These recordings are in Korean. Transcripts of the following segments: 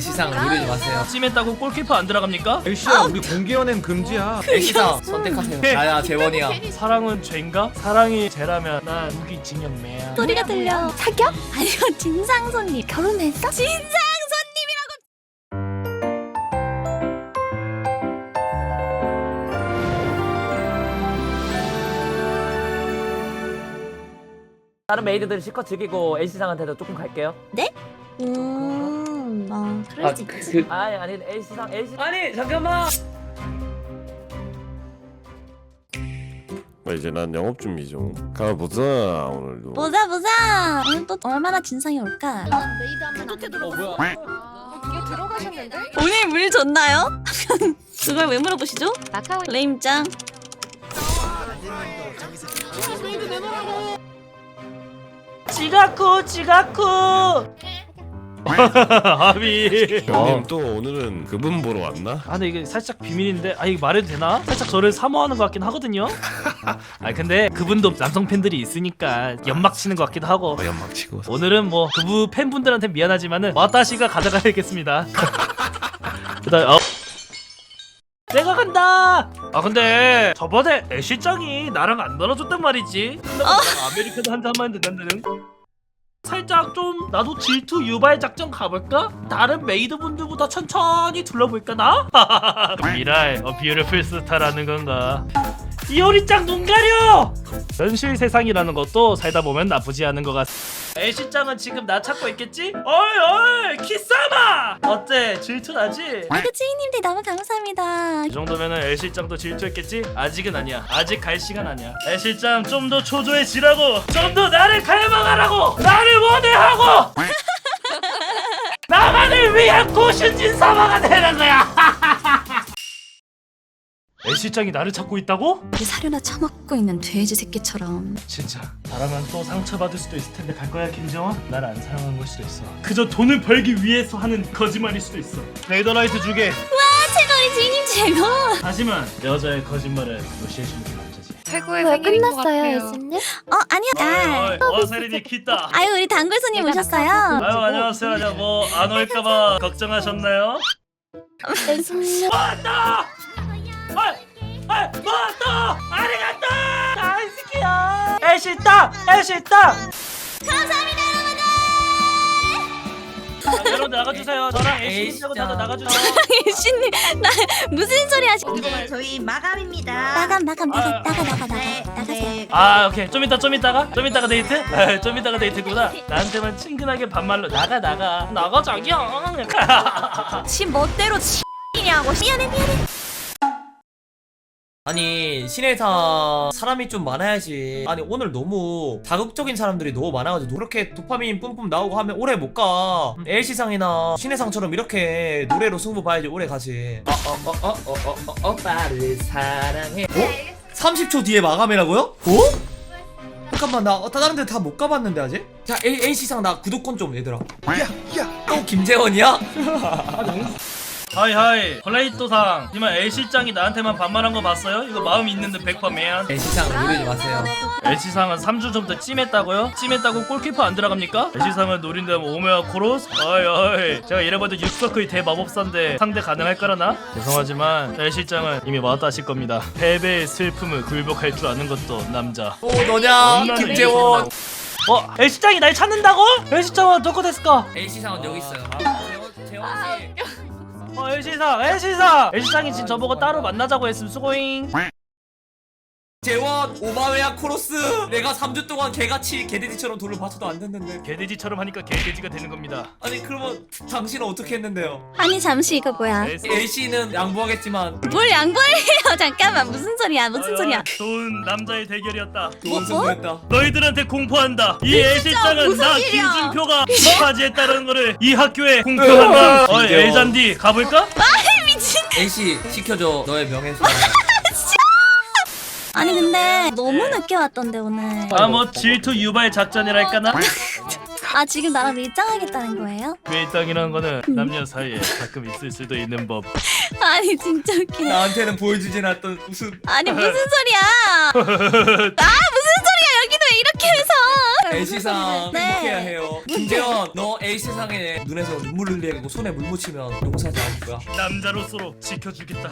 시상 노리지 마세요. 찜했다고 골키퍼 안 들어갑니까? 엘씨야 우리 공개 연애는 금지야 시상 선택하세요. 나야 재원이야. 사랑은 죄인가? 사랑이 죄라면 난 무기 징역매야 소리가 들려. 사겨? 아니면 진상 손님 결혼했어? 진상 손님이라고. 다른 메이드들 실컷 즐기고 L시상한테도 조금 갈게요 음, 뭐 그럴 수 있지. 그, 아니 아니 L시상 L시 아니 잠깐만 아, 이제 난 영업 준비 중. 가보자 오늘도. 보자 보자. 오늘 또 얼마나 진상이 올까? 메이드 하면 안 돼. 어 뭐야? 이게 들어가셨는데? 오늘 물 좋나요? 그걸 왜 물어보시죠? 마카오 레임짱. 지가쿠 지가쿠 아비 형님 또 오늘은 그분 보러 왔나? 아 근데 이게 살짝 비밀인데 아 이거 말해도 되나? 살짝 저를 사모하는 것 같긴 하거든요 아 근데 그분도 남성 팬들이 있으니까 연막 치는 것 같기도 하고 어, 연막 치고. 오늘은 뭐 그부 팬분들한테 미안하지만은 와타시가 가져가야겠습니다 그다음 어. 내가 간다 아 근데 저번에 애쉬짱이 나랑 안 놀아줬단 말이지 나랑 아메리카노 한 잔만 된다는 살짝 좀 나도 질투 유발 작전 가볼까? 다른 메이드분들보다 천천히 둘러볼까 나? 미랄 어 뷰티풀 스타라는 건가 이효리짱 눈 가려! 현실 세상이라는 것도 살다 보면 나쁘지 않은 것 같. 애쉬짱은 지금 나 찾고 있겠지? 어이 어이 키사마! 어때 질투 나지? 아이고 찌이님들 너무 감사합니다. 이 정도면은 애쉬짱도 질투했겠지? 아직은 아니야. 아직 갈 시간 아니야. 애쉬짱 좀 더 초조해지라고. 좀 더 나를 갈망하라고. 나를 원해하고. 나만을 위한 고슈진 사마가 되는 거야. 애쉬짱이 나를 찾고 있다고? 이 사료나 처먹고 있는 돼지 새끼처럼. 진짜 나라면 또 상처받을 수도 있을 텐데 갈 거야 김정원? 날 안 사랑한 걸 수도 있어 그저 돈을 벌기 위해서 하는 거짓말일 수도 있어 레이더라이트 주게 아 최고리 찌이님 최고. 하지만 여자의 거짓말을 무시해주는 게 남자지 최고의 왜 생일인 것 끝났어요, 같아요. 예수님? 어 아니야. 어이 와사리니 키다 아유 우리 단골 손님 오셨어요. 아유 안녕하세요 안녕 뭐안 올까봐 걱정하셨나요? 왔다! 아, 아, 왔다! 아리가또! 다이스키야! 애쉬다! 애쉬다! 감사합니다 자, 여러분 나가주세요 저랑 애쉬님하고 나도 나가주세요 여러분. 예수님 나 무슨 소리 하시? 이제 저희 마감입니다. 나감 나감 나가 아, 나가 나가 나가 네, 나가세요. 네. 아 오케이 좀 이따 좀 이따가 좀 이따가 데이트 아, 좀 이따가 데이트구나 나한테만 친근하게 반말로 나가 나가 나가 자기야 지 멋대로 치냐고 미안해 미안해. 아니 신의상 사람이 좀 많아야지. 아니 오늘 너무 자극적인 사람들이 너무 많아가지고 그렇게 도파민 뿜뿜 나오고 하면 오래 못 가. 음, L시상이나 신의상처럼 이렇게 노래로 승부 봐야지 오래 가지. 어어어어어어 오빠를 사랑해. 어? 30초 뒤에 마감이라고요? 어? 잠깐만 나 어, 다른 데 다 못 가봤는데 아직? 자 A, A시상 나 구독권 좀 얘들아 야야 또 김재원이야? 하이 하이 플레이토상 하지만 L실장이 나한테만 반말한 거 봤어요? 이거 마음 있는데 100% 매한 L시상 노리지 마세요 L시상은 3주 전부터 찜했다고요? 찜했다고 골키퍼 안 들어갑니까? L시상을 노린다면 오메와 코로스? 어이 어이 제가 이래봐도 육서크의 대마법사인데 상대 가능할 거라나? 죄송하지만 L실장은 이미 와다 하실 겁니다 패배의 슬픔을 굴복할 줄 아는 것도 남자 또 너냐 원나는 김재원 어? L실장이 날 찾는다고? L실장은 도코 데스까? L시상은 여기 있어요 재원 재원 씨 어 L시상 L시상 L시상이 지금 저보고 따로 만나자고 했음. 수고잉 재원 오바웨아 코러스 내가 3주 동안 개같이 개돼지처럼 돌을 받쳐도 안 됐는데 개돼지처럼 하니까 개돼지가 되는 겁니다 아니 그러면 당신은 어떻게 했는데요? 아니 잠시 이거 뭐야? L씨는 양보하겠지만 뭘 양보해요? 잠깐만 무슨 소리야? 무슨 소리야? 좋은 남자의 대결이었다 좋은 승부였다 너희들한테 공포한다 이 애실장은 무슨 나 일이야? 김준표가 바지했다는 거를 이 학교에 공표한다 어이 김재원. 엘잔디 가볼까? 미친. L씨 시켜줘 너의 명예훼손 아니 근데 너무 늦게 왔던데 오늘. 아 뭐 질투 유발 작전이랄까나? 아 지금 나랑 밀장하겠다는 거예요? 괴땅이라는 거는 남녀 사이에 가끔 있을 수도 있는 법 아니 진짜 웃기네. 나한테는 보여주진 않던 웃음 아니 무슨 소리야? 아 무슨 소리야? 여기도 왜 이렇게 해서? L시상 네. 행복해야 해요 김재원 너 L시상에 눈에서 눈물 흘리고 손에 물 묻히면 용서하지 않을 거야 남자로서 지켜주겠다.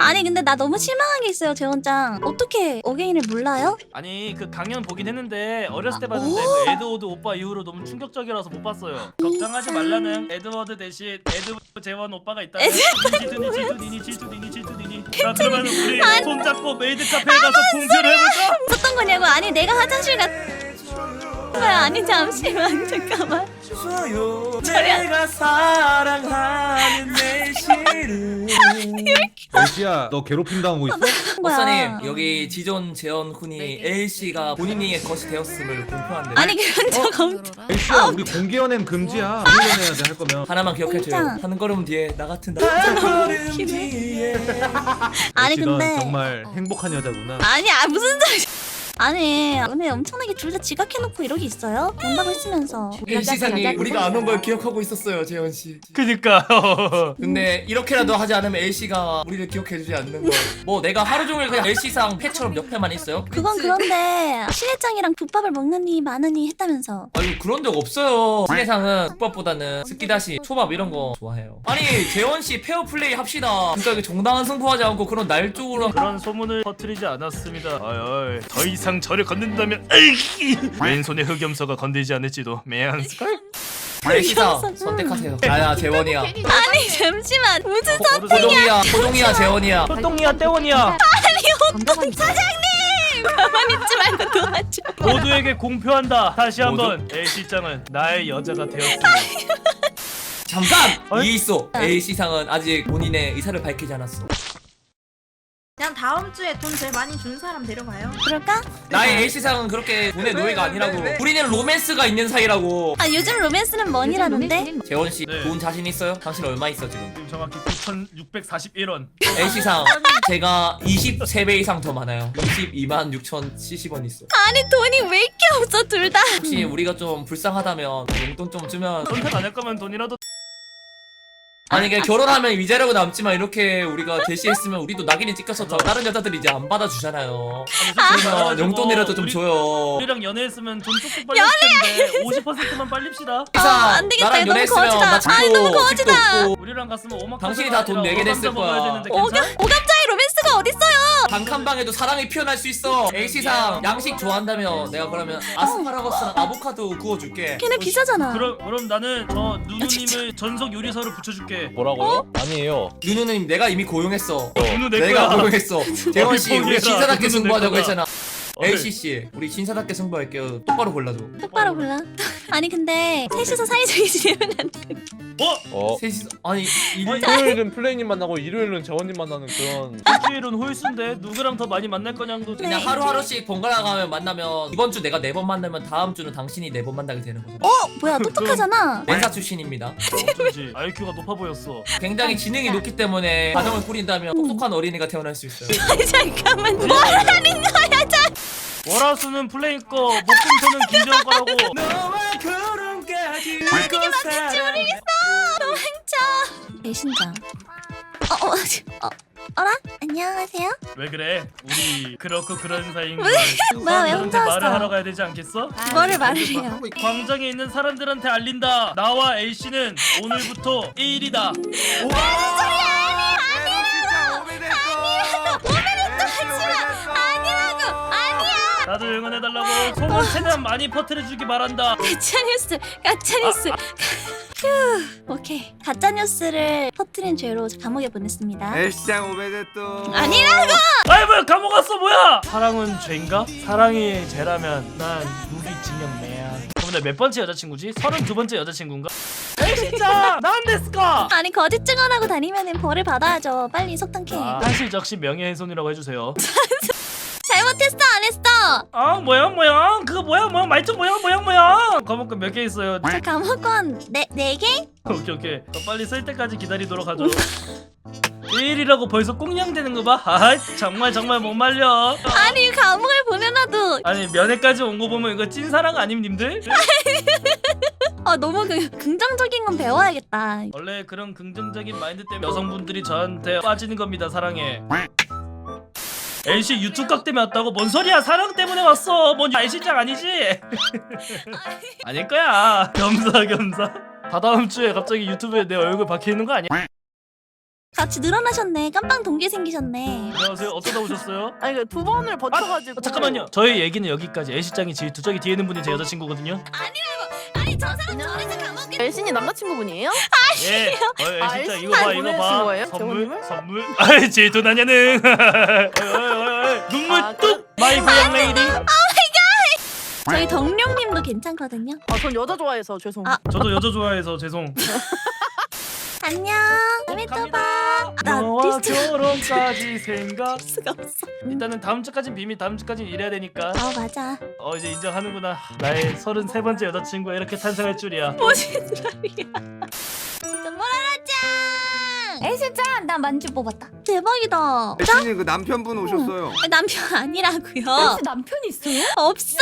아니 근데 나 너무 실망한 게 있어요 재원짱 어떻게 어게인을 몰라요? 아니 그 강연 보긴 했는데 어렸을 때 봤는데 오! 그 에드워드 오빠 이후로 너무 충격적이라서 못 봤어요. 걱정하지 말라는 에드워드 대신 에드워드 재원 오빠가 있다. 지두니 지두니니 지두니니 지두니니. 자 그러면 우리 손잡고 메이드 카페에 가서 공표를 해볼까? 어떤 거냐고 아니 내가 화장실 갔 뭐야 아니 잠시만 잠깐만. 줘요. 저리 안- 내가 사랑하는 내 실은 엘시야 너 괴롭힘 당하고 있어? 뭐야. 박사님 여기 지존 재원 훈이 L씨가 본인의 것이 되었음을 공표한대 아니 그런 적 없... 엘시야 우리 공개 연애는 금지야. 공개 연애야 돼 할 거면. 하나만 기억해줘요. 진짜. 한 걸음 뒤에 나 같은 한 걸음 뒤에. 아니 넌 근데 정말 행복한 여자구나. 아니 아 무슨 소리 아니 오늘 엄청나게 둘 다 지각해놓고 이러고 있어요? 온다고 했으면서 L씨상이 우리가 안 온 걸 기억하고 있었어요 재원씨 그니까. 근데 이렇게라도 하지 않으면 L씨가 우리를 기억해주지 않는 걸뭐 내가 하루 종일 그냥 L씨상 패처럼 옆에만 있어요? 그건 그런데 신혜짱이랑 국밥을 먹느니 마느니 했다면서 아니 그런 적 없어요 신혜상은 국밥보다는 스키다시 초밥 이런 거 좋아해요 아니 재원 씨 페어 플레이 합시다 그러니까 이게 정당한 승부하지 않고 그런 날쪽으로 그런 소문을 퍼뜨리지 않았습니다. 어이, 어이. 더 이상 저를 건든다면 에이! 왼손에 흑염소가 건들지 않을지도 매한스컬. L씨상 선택하세요. 나야 재원이야. 아니 잠시만. 무슨 호동이야? 호동이야 재원이야. 홀동이야 떼원이야. 사장님! 가만히 있지 말고 도와줘. 모두에게 공표한다. 다시 한번. A 실장은 나의 여자가 되었습니다. 잠깐! 어이? 이해 있어. L씨상은 아직 본인의 의사를 밝히지 않았어 다음 주에 돈 제일 많이 준 사람 데려가요. 그럴까? 나의 L씨상은 그렇게 돈의 노예가 아니라고 우리는 로맨스가 있는 사이라고 아 요즘 로맨스는 뭔이라는데? 재원씨 네. 돈 자신 있어요? 당신 얼마 있어 지금? 지금 정확히 9,641원. L씨상 제가 23배 이상 더 많아요 22만 6,070원 있어 아니 돈이 왜 이렇게 없어 둘 다? 혹시 우리가 좀 불쌍하다면 용돈 좀 주면 선택 안 할 거면 돈이라도 아니 그냥 결혼하면 위자료가 남지만 이렇게 우리가 대시했으면 우리도 낙인이 찍혀서 다- 다른 여자들이 이제 안 받아주잖아요 그러면 용돈이라도 좀 우리- 줘요 우리랑 연애했으면 돈 조금 빨리 텐데 50%만 빨립시다. 아, 안 되겠다. 나랑 너무 연애했으면 거지다. 나 아니, 너무 집도 거지다. 없고 우리랑 갔으면 오막 당신이 다 돈 내게 됐을 거야. 오감 오감자 의 로맨스가 어딨어요? 단칸방에도 사랑이 피어날 수 있어 L씨상 양식 좋아한다면 내가 그러면 아스파라거스랑 아보카도 구워줄게 걔네 비싸잖아. 그럼 그럼 나는 저 누누님을 전속 요리사로 붙여줄게. 뭐라고요? 아니에요. 누누님 내가 이미 고용했어 누누 내 내가 거야. 고용했어 재원씨 우리 포기해라. 누누는 승부하자고. 했잖아 L씨씨 우리 신사답게 승부할게요 똑바로 골라줘 똑바로 골라. 아니 근데 셋이서 사이좋게 지내면 안 돼. 어? 어. 셋이서 아니 일... 토요일은 플레이님 만나고 일요일은 재원님 만나는 그런 일주일은 홀수인데 누구랑 더 많이 만날 거냐도 네. 그냥 하루하루씩 번갈아 가면 만나면 이번 주 내가 네 번 만나면 다음 주는 당신이 네 번 만나게 되는 거죠 어 뭐야 똑똑하잖아. 멘사 출신입니다 어쩐지 IQ가 높아 보였어. 굉장히 지능이 높기 때문에 가정을 꾸린다면 똑똑한 어린이가 태어날 수 있어요 아니 잠깐만 뭐라는 거야 자. 월화수는 플레이 거, 목금토는 김재원 거라고. 너와 구름까지 도망쳐. 배신자. 어, 어, 어, 어라? 안녕하세요? 왜 그래? 우리 그렇고 그런 사이인 걸. 뭐야, 왜 혼자 말을 왔어? 하러 가야 되지 않겠어? 뭐를 말을 해요? 광장에 있는 사람들한테 알린다. 나와 A 씨는 오늘부터 1일이다. 아니라고 다들 응원해달라고 소문 최대한 많이 퍼뜨려주기 바란다. 가짜 뉴스 가짜 뉴스. 휴 오케이 가짜 뉴스를 퍼뜨린 죄로 감옥에 보냈습니다. 엘시장 오메데또 아니라고. 아이 뭐야 감옥 갔어 뭐야? 사랑은 죄인가? 사랑이 죄라면 난 무기징역 내야. 그럼 내몇 번째 여자친구지? 서른 두 번째 여자친구인가? 에이 진짜 난 데스까? 아니 거짓 증언하고 다니면은 벌을 받아야죠. 빨리 속단케. 아, 사실 적시 명예훼손이라고 해주세요. 잘못했어 했어. 아 모양 모양 그거 뭐야 뭐야 말투 모양 모양 모양 과목금 몇개 있어요? 저 감옥권 네 네 개? 오케이 오케이 너 빨리 쓸 때까지 기다리도록 하죠. 1일이라고 벌써 꽁냥대는 거 봐? 아 정말 정말 못 말려. 아니 감옥을 보내놔도 아니 면회까지 온 거 보면 이거 찐사랑 아님 님들? 아 너무 그 긍정적인 건 배워야겠다. 원래 그런 긍정적인 마인드 때문에 여성분들이 저한테 빠지는 겁니다 사랑에 NC 유튜브 각 때문에 왔다고 뭔 소리야 사랑 때문에 왔어 뭔 NC장 아니지? 아닐 거야 겸사겸사 다다음 주에 갑자기 유튜브에 내 얼굴 박혀있는 거 아니야? 같이 늘어나셨네. 깜빵 동기 생기셨네. 안녕하세요 어쩌다 오셨어요? 아니 그두 번을 버텨가지고. 어, 잠깐만요 저희 얘기는 여기까지 NC장이 지 저기 뒤에 있는 분이 제 여자친구거든요 아니 저 사람 저래서 엘신이 남자친구분이에요? 예 어, 아, NC장 LC 이거 봐잘 이거 보내주신 봐 거예요? 선물? 선물 아이 질투나냐는 어이, 어이, 어이, 어이. 눈물 아, 뚝 마이 고양 레이디 저희 덕룡님도 괜찮거든요. 아 전 여자 좋아해서 죄송. 아. 저도 여자 좋아해서 죄송 안녕. 다음에 결혼까지 생각 수가 없어. 일단은 다음 주까진 비밀 다음 주까진 일해야 되니까 어 맞아. 어 이제 인정하는구나 나의 33번째 여자친구가 이렇게 탄생할 줄이야 무슨 소리야? 애실장 나 만주 뽑았다. 대박이다. 애신님 그 남편분 오셨어요. 남편 아니라고요. 혹시 남편 있어요? 없어요.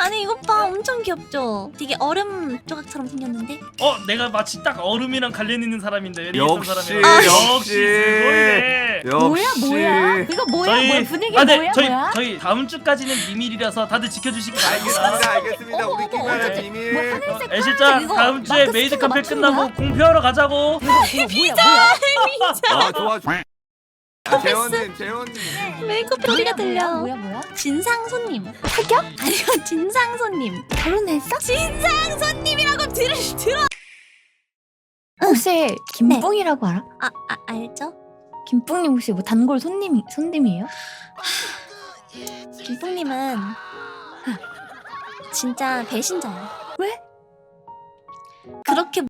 아니 이것 봐 엄청 귀엽죠. 되게 얼음 조각처럼 생겼는데. 어 내가 마치 딱 얼음이랑 관련 있는 사람인데 역시, 사람이랑. 아, 역시 역시. 스고이네 뭐야 역시. 뭐야? 이거 뭐야 저희 뭐야 분위기 아, 네, 뭐야 저희 뭐야? 저희 다음 주까지는 비밀이라서 다들 지켜주시기 바랍니다 알겠습니다, 알겠습니다. 어머, 우리끼리만의 어머, 비밀. 뭐 하늘색 애 실장 이거 다음 주에 마크 메이드 스킨 카페 맞추는 끝나고? 공표하러 가자고 이거 뭐야 뭐야? 아 좋아 좋아. 아, 재원님, 재원님. 메이크업 소리가 들려. 뭐야 뭐야? 진상 손님. 사격? 아니요 진상 손님. 결혼했어? 진상 손님이라고 들을 들어. 혹시 김뿡이라고 알아? 아, 아 알죠? 김뿡님 혹시 뭐 단골 손님이 손님이에요? 김풍님은 진짜 배신자야. 왜? 그렇게